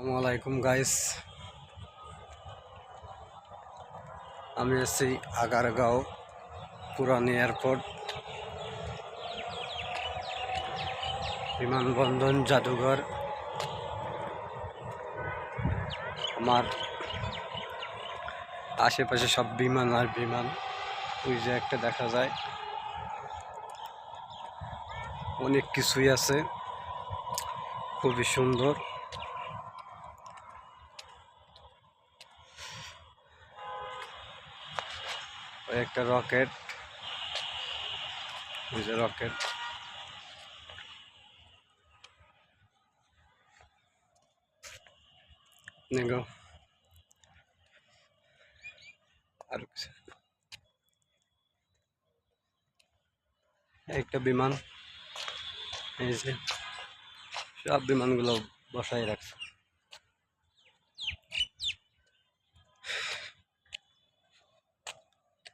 আসসালামু আলাইকুম গাইস আমি আছি আগারগাঁও পুরানি এয়ারপোর্ট বিমানবন্দর, জাদুঘর। আমার আশেপাশে সব বিমান আর বিমান। ওই যে একটা দেখা যায়। অনেক কিছুই আছে। খুবই সুন্দর। একটা রকেট। ওই রকেট। নেগো আর একটা বিমান। সব বিমানগুলো বসাই রাখছে।